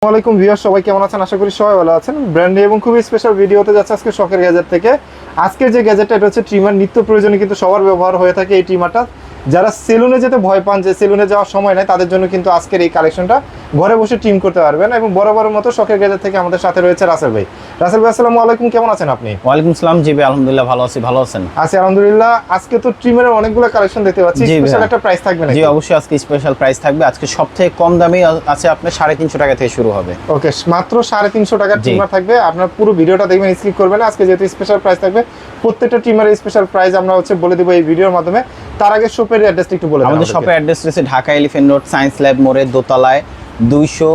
আসসালামাইকুম ভিউয়ার সবাই কেমন আছেন? আশা করি সবাই ভালো আছেন। ব্র্যান্ডে এবং খুবই স্পেশাল ভিডিওতে যাচ্ছে আজকে শখের গ্যাজেট থেকে। আজকের যে গ্যাজেটটা এটা হচ্ছে ট্রিমার নিত্য প্রয়োজনে কিন্তু সবার ব্যবহার হয়ে থাকে এই ট্রিমারটা যারা সেলুনে যেতে ভয় পান যে সেলুনে যাওয়ার সময় নাই, তাদের জন্য কিন্তু আজকের এই কালেকশনটা ঘরে বসে ট্রিম করতে পারবেন। এবং বরাবরের মতো শখের গ্যাজেট থেকে আমাদের সাথে রয়েছে রাসেল ভাই। রাসেল ভাই আসসালামু আলাইকুম কেমন আছেন আপনি? ওয়ালাইকুম সালাম জি ভাই আলহামদুলিল্লাহ ভালো আছি ভালো আছেন? আছি আলহামদুলিল্লাহ। আজকে তো ট্রিমারের অনেকগুলো কালেকশন দেখতে পাচ্ছি। স্পেশাল একটা প্রাইস থাকবে না জি অবশ্যই আজকে স্পেশাল প্রাইস থাকবে। আজকে সবথেকে কম দামে আছে আপনার সাড়ে তিনশো টাকা থেকে শুরু হবে। ওকে মাত্র সাড়ে তিনশো টাকার। ট্রিমার থাকবে। আপনার পুরো ভিডিওটা দেখবেন স্কিপ করবেন আজকে যেহেতু স্পেশাল প্রাইস থাকবে প্রত্যেকটা ট্রিমারের স্পেশাল প্রাইস আমরা হচ্ছে বলে দেবো এই ভিডিওর মাধ্যমে। তার আগে শপের অ্যাড্রেসটা একটু বলে আমাদের শপের অ্যাড্রেস রয়েছে Dhaka Elephant Road Science Lab মোড়ে দোতলায় দুইশো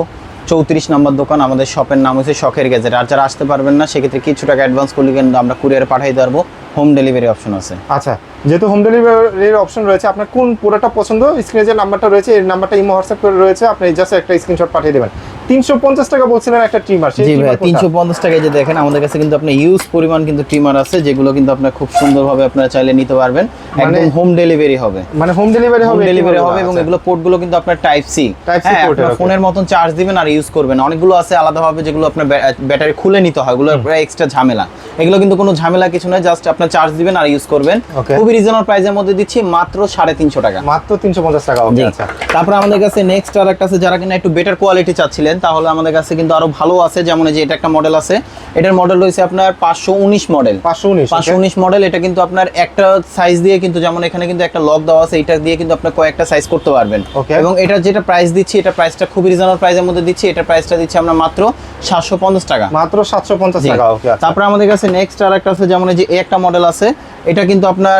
চৌত্রিশ নম্বর দোকান আমাদের শপের নাম হচ্ছে শখের গেজেট। আর যারা আসতে পারবেন না, সেক্ষেত্রে কিছু টাকা অ্যাডভান্স করলে কিন্তু আমরা কুরিয়ার পাঠাই পারব হোম ডেলিভারি অপশন আছে। আচ্ছা যেহেতু হোম ডেলিভারির অপশন রয়েছে, আপনার কোন পুরোটা পছন্দ? স্ক্রিনে যে নাম্বারটা রয়েছে, এই নাম্বারটা ইমো হোয়াটসঅ্যাপ করে রয়েছে, আপনি জাস্ট একটা স্ক্রিনশট পাঠিয়ে দেবেন। তিনশো পঞ্চাশ টাকা বলছিলেন একটা ট্রিমার জি ভাই trimmer কোনটা? তিনশো পঞ্চাশ টাকায় যে দেখেন আমাদের কাছে কিন্তু আপনার ইউজ পরিমাণ কিন্তু ট্রিমার আছে যেগুলো কিন্তু আপনার খুব সুন্দরভাবে আপনারা চাইলে নিতে পারবেন। একদম হোম ডেলিভারি হবে। মানে হোম ডেলিভারি হবে ডেলিভারি হবে এবং আচ্ছা। এগুলো পোর্টগুলো কিন্তু আপনার টাইপ সি okay. ফোনের মতন চার্জ দিবেন আর ইউজ করবেন। অনেকগুলো আছে আলাদাভাবে যেগুলো আপনার ব্যাটারি খুলে নিতে হয় ওগুলো এক্সট্রা ঝামেলা। এগুলো কিন্তু কোনো ঝামেলা কিছু নয় জাস্ট আপনার চার্জ দিবেন আর ইউজ করবেন. খুবই রিজনেবল প্রাইসের মধ্যে দিচ্ছি মাত্র সাড়ে তিনশো টাকা। মাত্র তিনশো পঞ্চাশ টাকা ওকে আচ্ছা। তারপরে আমাদের কাছে নেক্সট আর একটা আছে যারা কিনা একটু বেটার কোয়ালিটি চাচ্ছিলেন তাহলে আমাদের কাছে কিন্তু আরও ভালো আছে যেমন এই যে এটা একটা মডেল আছে। এটার মডেল রয়েছে আপনার পাঁচশো উনিশ মডেল পাঁচশো উনিশ পাঁচশো উনিশ মডেল এটা কিন্তু আপনার একটা সাইজ দিয়ে কিন্তু যেমন এখানে কিন্তু একটা লক দেওয়া আছে এটা দিয়ে কিন্তু আপনার কয়েকটা সাইজ করতে পারবেন. এবং এটা যেটা প্রাইস দিচ্ছি এটা প্রাইসটা খুবই রিজনেবল প্রাইসের মধ্যে দিচ্ছি এটা প্রাইসটা দিচ্ছি আমরা মাত্র সাতশো পঞ্চাশ টাকা। মাত্র সাতশো পঞ্চাশ। টাকা ওকে আচ্ছা। তারপরে আমাদের কাছে নেক্সট আর একটা আছে যেমন এই যে একটা মডেল আছে এটা কিন্তু আপনার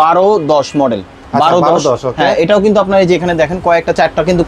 বারো দশ মডেল বারো 12 দশ 10, okay. হ্যাঁ এটাও কিন্তু আপনার এই যে এখানে দেখেন কয়েকটা চারটা কিন্তু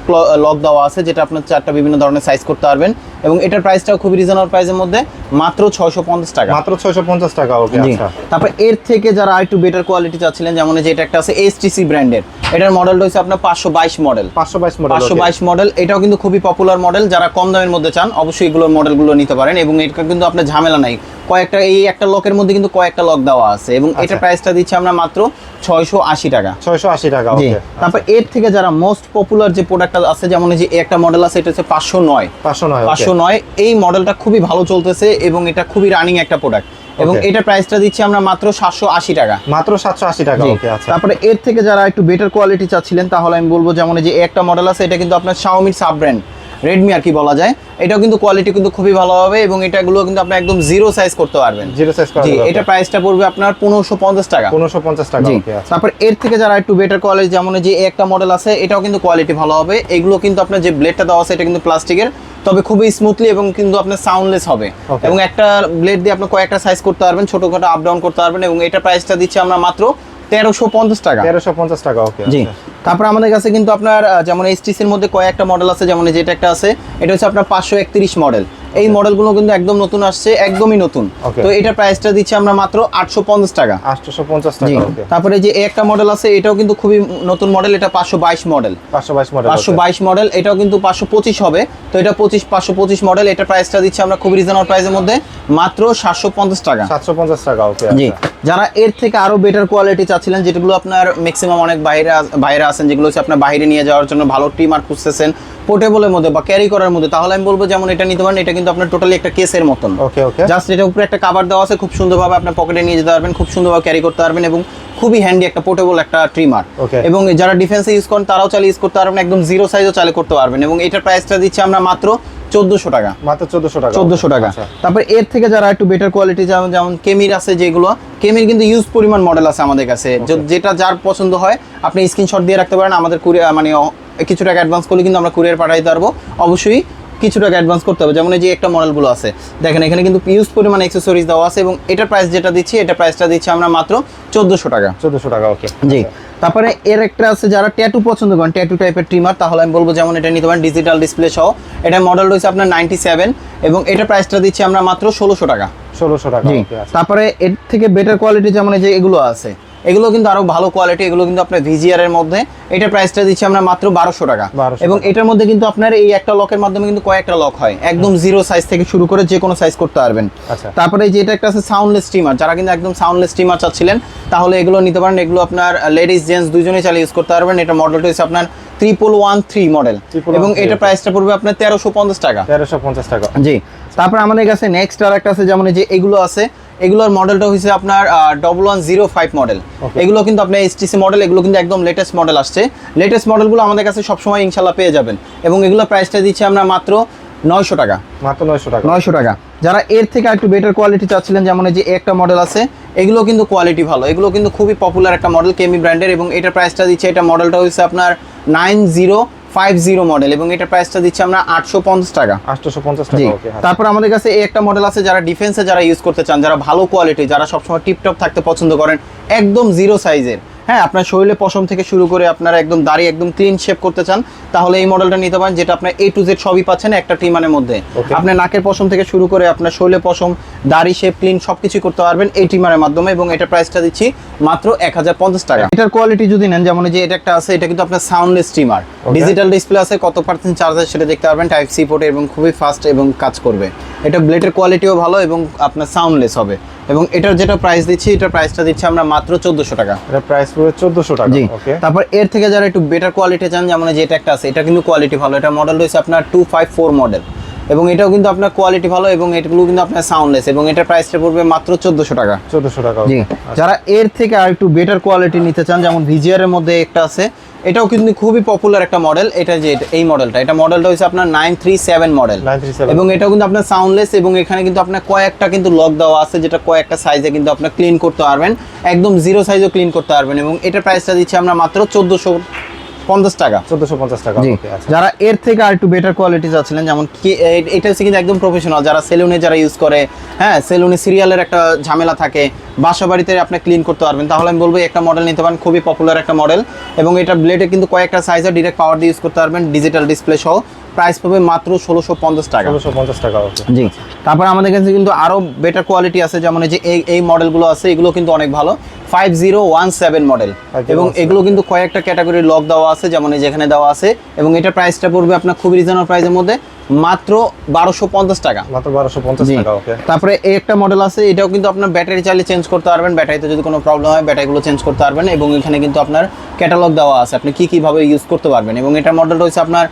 লক দেওয়া আছে যেটা আপনার চারটা বিভিন্ন ধরনের সাইজ করতে পারবেন। এবং এটার প্রাইসটাও খুবই রিজনেবল প্রাইসের মধ্যে মাত্র ছয়শো পঞ্চাশ টাকা। মাত্র ছয়শো পঞ্চাশ টাকা ওকে আচ্ছা। তারপর এর থেকে যারা একটু বেটার কোয়ালিটি চাচ্ছিলেন যেমন যে এটা একটা আছে এসটিসি ব্র্যান্ডের এটার মডেলটা হচ্ছে আপনার পাঁচশো বাইশ মডেল পাঁচশো বাইশ মডেল পাঁচশো বাইশ মডেল এটাও কিন্তু খুবই পপুলার মডেল যারা কম দামের মধ্যে চান অবশ্যই এগুলো মডেলগুলো নিতে পারেন। এবং এটা কিন্তু আপনার ঝামেলা নাই। কয়েকটা এই একটা লকের মধ্যে কিন্তু কয়েকটা লক দেওয়া আছে এবং এটা আচ্ছা। প্রাইসটা দিচ্ছি আমরা মাত্র ছয়শো আশি টাকা। ছয়শো আশি টাকা জি। ওকে তারপর এর থেকে যারা মোস্ট পপুলার যে প্রোডাক্টটা আছে যেমন এই যে একটা মডেল আছে এটা হচ্ছে পাঁচশো নয়। পাঁচশো নয় পাঁচশো নয় এই মডেলটা খুবই ভালো চলতেছে এবং এটা খুবই রানিং একটা প্রোডাক্ট এবং. এটা প্রাইসটা দিচ্ছি আমরা মাত্র সাতশো আশি টাকা। মাত্র সাতশো আশি টাকা ওকে আচ্ছা। তারপরে এর থেকে যারা একটু বেটার কোয়ালিটি চাচ্ছিলেন তাহলে আমি বলব যেমন এই যে একটা মডেল আছে এটা কিন্তু আপনার শাওমির সাব ব্র্যান্ড রেডমি আর কি বলা যায়। এটাও কিন্তু কোয়ালিটি কিন্তু খুবই ভালো হবে এবং এটাগুলো কিন্তু আপনি একদম জিরো সাইজ করতে পারবেন। জিরো সাইজ জি এটা প্রাইসটা পড়বে আপনার পনেরোশো পঞ্চাশ টাকা। পনেরোশো পঞ্চাশ টাকা ওকে আচ্ছা। তারপর এর থেকে যারা একটু বেটার কোয়ালিটি যেমন এই যে একটা মডেল আছে এটাও কিন্তু কোয়ালিটি ভালো হবে। এগুলো কিন্তু আপনার যে ব্লেডটা দেওয়া আছে এটা কিন্তু প্লাস্টিকের তবে খুবই স্মুথলি এবং কিন্তু আপনার সাউন্ডলেস হবে। এবং একটা ব্লেড দিয়ে আপনি কয়েকটা সাইজ করতে পারবেন ছোট ছোটখাটো আপ ডাউন করতে পারবেন এবং এটা প্রাইসটা দিচ্ছি আমরা মাত্র তেরোশো পঞ্চাশ টাকা। তেরোশো পঞ্চাশ টাকা ওকে জি। আচ্ছা। তারপর আমাদের কাছে কিন্তু আপনার যেমন এইচটিসির মধ্যে কয়েকটা মডেল আছে যেমন যেটা একটা আছে এটা হচ্ছে আপনার পাঁচশো একত্রিশ মডেল এই মডেলগুলো কিন্তু একদম নতুন আসছে একদমই নতুন। তো এটা প্রাইসটা দিচ্ছি আমরা মাত্র আটশো পঞ্চাশ টাকা। আটশোশো পঞ্চাশ টাকা তারপরে যে একটা মডেল আছে এটাও কিন্তু খুবই নতুন মডেল এটা পাঁচশো বাইশ মডেল পাঁচশো বাইশ মডেল পাঁচশো বাইশ মডেল এটাও কিন্তু পাঁচশো পঁচিশ হবে। তো এটা পঁচিশ পাঁচশো পঁচিশ মডেল এটা প্রাইসটা দিচ্ছি আমরা খুবই রিজনেবল প্রাইসের মধ্যে মাত্র সাতশো পঞ্চাশ টাকা। সাতশো পঞ্চাশ টাকা ওকে জি। আচ্ছা। যারা এর থেকে আরও বেটার কোয়ালিটি চাচ্ছিলেন যেগুলো আপনার ম্যাক্সিমাম অনেক বাইরে বাইরে আছেন যেগুলো হচ্ছে আপনার বাইরে নিয়ে যাওয়ার জন্য ভালো ট্রিমার খুঁজতেছেন পোর্টেবলের মধ্যে বা ক্যারি করার মধ্যে তাহলে আমি বলব যেমন এটা নিতে পারেন এটা কিন্তু আপনার টোটালি একটা কেসের মতন। ওকে ওকে জাস্ট এটা উপরে একটা কাভার দেওয়া আছে খুব সুন্দরভাবে আপনার পকেটে নিয়ে যেতে পারবেন খুব সুন্দরভাবে ক্যারি করতে পারবেন এবং খুবই হ্যান্ডি একটা পোর্টেবল একটা ট্রিমার. এবং যারা ডিফেন্সে ইউজ করেন তারাও চালিয়ে ইউজ করতে পারবেন একদম জিরো সাইজও চালে করতে পারবেন এবং এটার প্রাইসটা দিচ্ছি আমরা মাত্র চোদ্দোশো টাকা। মাত্র চোদ্দশো টাকা। চোদ্দোশো টাকা। আচ্ছা। তারপর এর থেকে যারা একটু বেটার কোয়ালিটি যেমন যেমন কেমির আছে যেগুলো কেমির কিন্তু ইউজ পরিমাণ মডেল আছে আমাদের কাছে। যেটা যার পছন্দ হয় আপনি স্ক্রিনশট দিয়ে রাখতে পারেন। আমাদের কুরিয়ার মানে কিছু টাকা অ্যাডভান্স করলে কিন্তু আমরা কুরিয়ার পাঠাই দিতে পারব। অবশ্যই কিছু টাকা অ্যাডভান্স করতে হবে। যেমন এই যে একটা মডেলগুলো আছে। দেখেন এখানে কিন্তু ইউজ পরিমাণ অ্যাক্সেসরিজ দেওয়া আছে এবং এটার প্রাইস যেটা দিচ্ছি এটা প্রাইসটা দিচ্ছি আমরা মাত্র চোদ্দোশো টাকা। চোদ্দশো টাকা ওকে জি। তারপরে এর একটা আছে যারা ট্যাটু পছন্দ করেন ট্যাটু টাইপের ট্রিমার তাহলে আমি বলব যেমন এটা নিতে পারেন ডিজিটাল ডিসপ্লে সহ। এটা মডেল রয়েছে আপনার নাইনটি সেভেন এবং এটা প্রাইসটা দিচ্ছি আমরা মাত্র ষোলোশো টাকা। ষোলোশো টাকা আচ্ছা। তারপরে এর থেকে বেটার কোয়ালিটি যেমন এই যে এগুলো আছে। এগুলো কিন্তু আরও ভালো কোয়ালিটি এগুলো কিন্তু আপনার ভিজিআর এর মধ্যে। এটা প্রাইসটা দিচ্ছি আমরা মাত্র বারোশো টাকা। 1200 এবং এটার মধ্যে কিন্তু আপনার এই একটা লকের মাধ্যমে কিন্তু কয়েকটা লক হয়। একদম জিরো সাইজ থেকে শুরু করে যে কোনো সাইজ করতে পারবেন। আচ্ছা। তারপরে এই যে এটা একটা আছে সাউন্ডলেস স্টিমার যারা কিন্তু একদম সাউন্ডলেস স্টিমার চাচ্ছিলেন তাহলে এগুলো নিতে পারেন। এগুলো আপনার লেডিস জেন্টস দুজনেই চালিয়ে ইউজ করতে পারবেন। এটা মডেলটা হচ্ছে আপনার ট্রিপল ওয়ান থ্রি মডেল 311 এবং এটা প্রাইসটা পড়বে আপনার তেরোশো পঞ্চাশ টাকা। তেরোশো পঞ্চাশ টাকা। জি। তারপর আমাদের কাছে নেক্সট আর একটা আছে যেমন এই যে এগুলো আছে এগুলোর মডেলটা হচ্ছে আপনার double one zero five model এগুলো কিন্তু আপনার এইচটিসি মডেল এগুলো কিন্তু একদম লেটেস্ট মডেল আসছে। লেটেস্ট মডেলগুলো আমাদের কাছে সবসময় ইনশাল্লাহ পেয়ে যাবেন। এবং এগুলো প্রাইসটা দিচ্ছি আমরা মাত্র নয়শো টাকা। মাত্র নয়শো টাকা। নয়শো টাকা। যারা এর থেকে একটু বেটার কোয়ালিটি চাচ্ছিলেন যেমন এই যে একটা মডেল আছে এগুলো কিন্তু কোয়ালিটি ভালো। এগুলো কিন্তু খুবই পপুলার একটা মডেল কেমি ব্র্যান্ডের এবং এটা প্রাইসটা দিচ্ছে এটা মডেলটা হচ্ছে আপনার nine zero five zero model এবং এটা প্রাইসটা দিচ্ছে আমরা আটশো পঞ্চাশ টাকা। আটশোশো পঞ্চাশ টাকা তারপর আমাদের কাছে এই একটা মডেল আছে যারা ডিফেন্সে যারা ইউজ করতে চান যারা ভালো কোয়ালিটি যারা সবসময় টিপটপ থাকতে পছন্দ করেন একদম জিরো সাইজের হ্যাঁ আপনার শরীরে পশম থেকে শুরু করে আপনারা একদম দাড়ি একদম ক্লিন শেপ করতে চান তাহলে এই মডেলটা নিতে পারেন যেটা আপনার এ টু জেড সবই পাচ্ছেন একটা টিমানের মধ্যে। আপনার নাকের পশম থেকে শুরু করে আপনার শরীরে পশম দাড়ি শেপ ক্লিন সবকিছু করতে পারবেন এই টিমারের মাধ্যমে এবং এটা প্রাইসটা দিচ্ছি মাত্র এক হাজার পঞ্চাশ টাকা। এটার কোয়ালিটি যদি নেন যেমন যে এটা একটা আছে এটা কিন্তু আপনার সাউন্ডলেস স্টিমার ডিজিটাল ডিসপ্লে আছে কত পার্সেন্ট চার্জার সেটা দেখতে পারবেন টাইপ সি পোর্টে এবং খুবই ফাস্ট এবং কাজ করবে। এটা ব্লেডের কোয়ালিটিও ভালো এবং আপনার সাউন্ডলেস হবে। এবং এটার যেটা প্রাইস দিচ্ছি এটা প্রাইসটা দিচ্ছি আমরা মাত্র চোদ্দশো টাকা। এটা প্রাইস পুরো চোদ্দোশো টাকা জি। ওকে তারপর এর থেকে যারা একটু বেটার কোয়ালিটি চান যেমন যেটা একটা আছে এটা কিন্তু কোয়ালিটি ভালো। এটা মডেল রয়েছে আপনার টু ফাইভ ফোর মডেল এবং এটাও কিন্তু আপনার কোয়ালিটি ভালো এবং এগুলো কিন্তু আপনার সাউন্ডলেস এবং এটার প্রাইসটা পড়বে মাত্র চোদ্দোশো টাকা। চোদ্দোশো টাকা জি যারা এর থেকে আর একটু বেটার কোয়ালিটি নিতে চান যেমন ভিজিআর এর মধ্যে একটা আছে এটাও কিন্তু খুবই পপুলার একটা মডেল এটা যে এই মডেলটা এটা মডেলটা হচ্ছে আপনার নাইন থ্রি সেভেন মডেল 937 এবং এটাও কিন্তু আপনার সাউন্ডলেস এবং এখানে কিন্তু আপনার কয়েকটা কিন্তু লক দেওয়া আছে যেটা কয়েকটা সাইজে কিন্তু আপনার ক্লিন করতে পারবেন একদম জিরো সাইজও ক্লিন করতে পারবেন এবং এটার প্রাইসটা দিচ্ছি আমরা মাত্র চোদ্দোশো পঞ্চাশ টাকা। চোদ্দশো পঞ্চাশ টাকা আচ্ছা। যারা এর থেকে আর একটু বেটার কোয়ালিটি চাচ্ছিলেন যেমন কি এটা হচ্ছে কিন্তু একদম প্রফেশনাল যারা সেলুনে যারা ইউজ করে হ্যাঁ সেলুনে সিরিয়ালের একটা ঝামেলা থাকে বাসা বাড়িতে আপনি ক্লিন করতে পারবেন। তাহলে আমি বলব একটা মডেল নিতে পারেন খুবই পপুলার একটা মডেল এবং এটা ব্লেডে কিন্তু কয়েকটা সাইজে ডিরেক্ট পাওয়ার দিয়ে ইউজ করতে পারবেন ডিজিটাল ডিসপ্লে সহ। প্রাইস পাবে মাত্র ষোলোশো পঞ্চাশ টাকা। ষোলোশো পঞ্চাশ টাকা জি। তারপর আমাদের কাছে কিন্তু আরও বেটার কোয়ালিটি আছে যেমন এই যে এই এই মডেলগুলো আছে এগুলো কিন্তু অনেক ভালো। Five zero one seven model এবং এগুলো কিন্তু কয়েকটা ক্যাটাগরির লক দেওয়া আছে যেমন এই যেখানে দেওয়া আছে। এবং এটা প্রাইসটা পড়বে আপনার খুবই রিজনেবল প্রাইসের মধ্যে। মাত্র বারোশো পঞ্চাশ টাকা। মাত্র বারোশো পঞ্চাশ টাকা ওকে তারপরে এই একটা মডেল আছে এটাও কিন্তু আপনার ব্যাটারি চাইলে চেঞ্জ করতে পারবেন। ব্যাটারিতে যদি কোনো প্রবলেম হয় ব্যাটারিগুলো চেঞ্জ করতে পারবেন এবং এখানে কিন্তু আপনার ক্যাটালগ দেওয়া আছে। আপনি কি কীভাবে ইউজ করতে পারবেন এবং এটার মডেল রয়েছে আপনার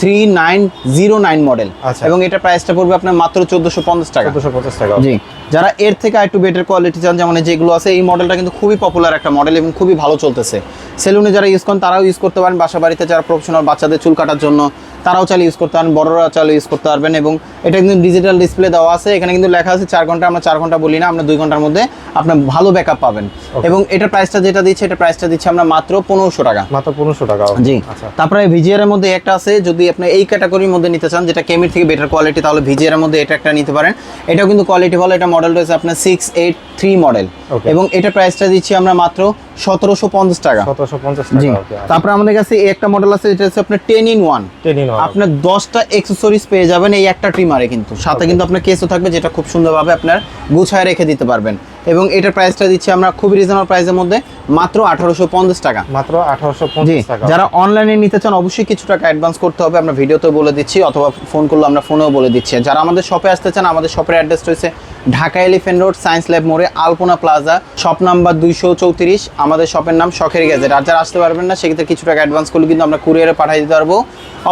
three nine zero nine model. এবং এটা প্রাইসটা পড়বে আপনার মাত্র চোদ্দোশো পঞ্চাশ টাকা। চোদ্দোশো পঞ্চাশ টাকা জি। যারা এর থেকে একটু বেটার কোয়ালিটি চান যেমন যেগুলো আছে এই মডেলটা কিন্তু খুবই পপুলার একটা মডেল এবং খুবই ভালো চলতেছে। সেলুনে যারা ইউজ করেন তারাও ইউজ করতে পারেন। বাসা বাড়িতে যারা প্রফেশনাল বাচ্চাদের চুল কাটার জন্য তারাও চাইলে ইউজ করতে পারেন। বড়রা চাইলে ইউজ করতে পারবেন এবং এটা কিন্তু ডিজিটাল ডিসপ্লে দেওয়া আছে। এখানে কিন্তু লেখা আছে চার ঘণ্টা আমরা চার ঘণ্টা বলি না আমরা দুই ঘণ্টার মধ্যে আপনার ভালো ব্যাকআপ পাবেন। এবং এটার প্রাইসটা যেটা দিচ্ছে এটা প্রাইসটা দিচ্ছে আমরা মাত্র পনেরোশো টাকা। মাত্র পনেরোশো টাকা জি। আচ্ছা। তারপরে ভিজিআর এর মধ্যে একটা আছে যদি আপনি এই ক্যাটাগরির মধ্যে নিতে চান যেটা কেমির থেকে বেটার কোয়ালিটি তাহলে ভিজিআর এর মধ্যে এটা একটা নিতে পারেন। এটাও কিন্তু কোয়ালিটি ভালো এটা মডেল রয়েছে আপনার সিক্স এইট থ্রি মডেল এবং এটা প্রাইসটা দিচ্ছি আমরা মাত্র সতেরোশো পঞ্চাশ টাকা। সতেরোশো পঞ্চাশ জি। তারপরে আমাদের কাছে এই একটা মডেল আছে এটা হচ্ছে আপনার ten in one ten in আপনার দশটা এক্সেসরিজ পেয়ে যাবেন এই একটা ট্রিমারে কিন্তু। সাথে কিন্তু আপনার কেসও থাকবে যেটা খুব সুন্দরভাবে আপনার গুছায় রেখে দিতে পারবেন। এবং এটার প্রাইসটা দিচ্ছি আমরা খুবই রিজনেবল প্রাইসের মধ্যে মাত্র আঠারোশো পঞ্চাশ টাকা। মাত্র আঠারোশো পঞ্চাশ টাকা। যারা অনলাইনে নিতে চান অবশ্যই কিছু টাকা অ্যাডভান্স করতে হবে। আমরা ভিডিওতে বলে দিচ্ছি অথবা ফোন করলে আমরা ফোনেও বলে দিচ্ছি। যারা আমাদের শপে আসতে চান আমাদের শপের অ্যাড্রেস রয়েছে Dhaka Elephant Road Science Lab মোড়ে আলপনা প্লাজা শপ নাম্বার দুইশো চৌত্রিশ। আমাদের শপের নাম শখের গ্যাজেট আর যারা আসতে পারবেন না সেক্ষেত্রে কিছু টাকা অ্যাডভান্স করলে কিন্তু আমরা কুরিয়ারে পাঠিয়ে দিতে পারব।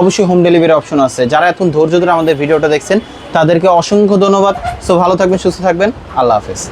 অবশ্যই হোম ডেলিভারি অপশন আছে। যারা এখন ধৈর্য ধরে আমাদের ভিডিওটা দেখছেন তাদেরকে অসংখ্য ধন্যবাদ। সো ভালো থাকবেন সুস্থ থাকবেন। আল্লাহ হাফেজ।